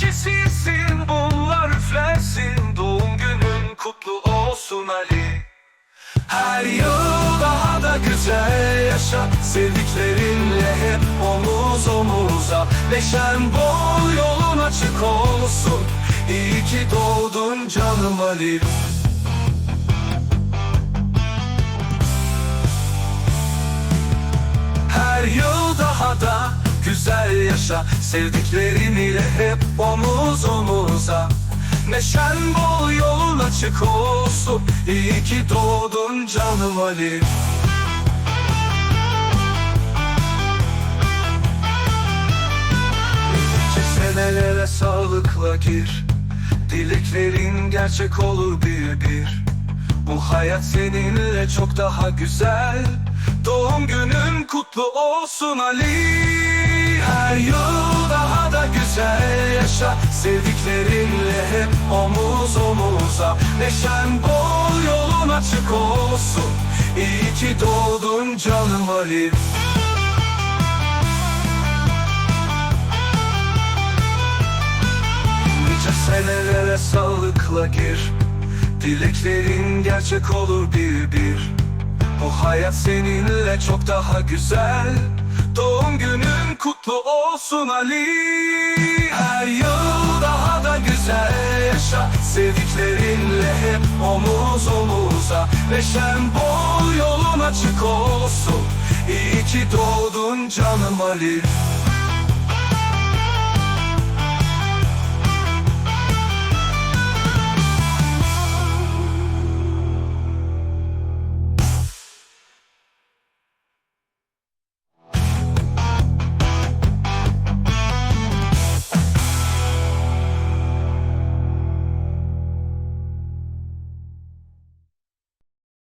kesilsin bunlar üflensin. Doğum günün kutlu olsun Ali. Her yıl daha da güzel yaşa. Sevdiklerinle hep omuz omuza. Neşen bol yolun açık olsun. İyi ki doğdun canım Ali. Her yıl daha da güzel yaşa Sevdiklerinle hep omuz omuza. Neşen bol yolun açık olsun. İyi ki doğdun canım Ali. Senelere sağlıkla gir. Dileklerin gerçek olur bir bir. Bu hayat seninle çok daha güzel. Doğum günün kutlu olsun Ali. Her yıl yaşa Sevdiklerinle hep omuz omuza. Neşen bol yolun açık olsun. İyi ki doğdun canım Ali Nice senelere sağlıkla gir. Dileklerin gerçek olur bir bir. Bu hayat seninle çok daha güzel. Doğum günün kutlu olsun Ali Her yıl daha da güzel yaşa. Sevdiklerinle hep omuz omuza. Neşen bol yolun açık olsun. İyi ki doğdun canım Ali